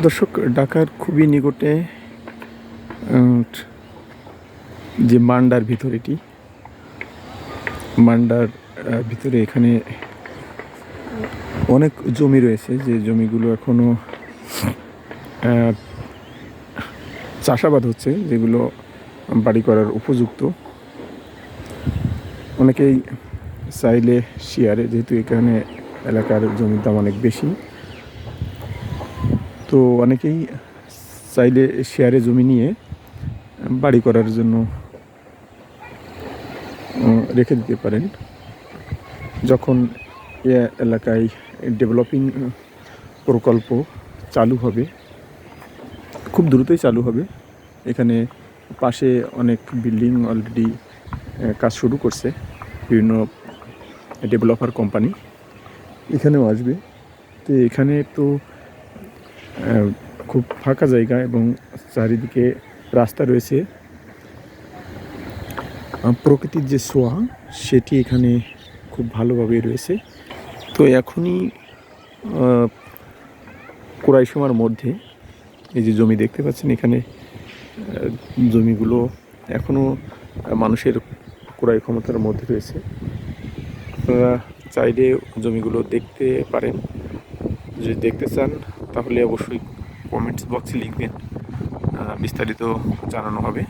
দর্শক, ঢাকার খুবই নিকটে যে মান্ডার ভিতর এটি, মান্ডার ভিতরে এখানে অনেক জমি রয়েছে, যে জমিগুলো এখনও চাষাবাদ হচ্ছে, যেগুলো বাড়ি করার উপযুক্ত। অনেকেই চাইলে শেয়ারে, যেহেতু এখানে এলাকার জমির দাম অনেক বেশি তো অনেকেই চাইলে শেয়ারে জমি নিয়ে বাড়ি করার জন্য রেখে দিতে পারেন। যখন এ এলাকায় ডেভেলপিং প্রকল্প চালু হবে, খুব দ্রুতই চালু হবে। এখানে পাশে অনেক বিল্ডিং অলরেডি কাজ শুরু করছে, বিভিন্ন ডেভেলপার কোম্পানি এখানেও আসবে। তো এখানে তো খুব ফাঁকা জায়গা এবং চারিদিকে রাস্তা রয়েছে। প্রকৃতির যে সোয়া সেটি এখানে খুব ভালোভাবে রয়েছে। তো এখনই আহ, কুরাইশমার মধ্যে এই যে জমি দেখতে পাচ্ছেন এখানে জমিগুলো এখনও মানুষের ক্রয় ক্ষমতার মধ্যে রয়েছে। আপনারা চাইলে জমিগুলো দেখতে পারেন। যদি দেখতে চান তাহলে অবশ্যই কমেন্টস বক্সে লিখবেন। বিস্তারিত জানানো হবে।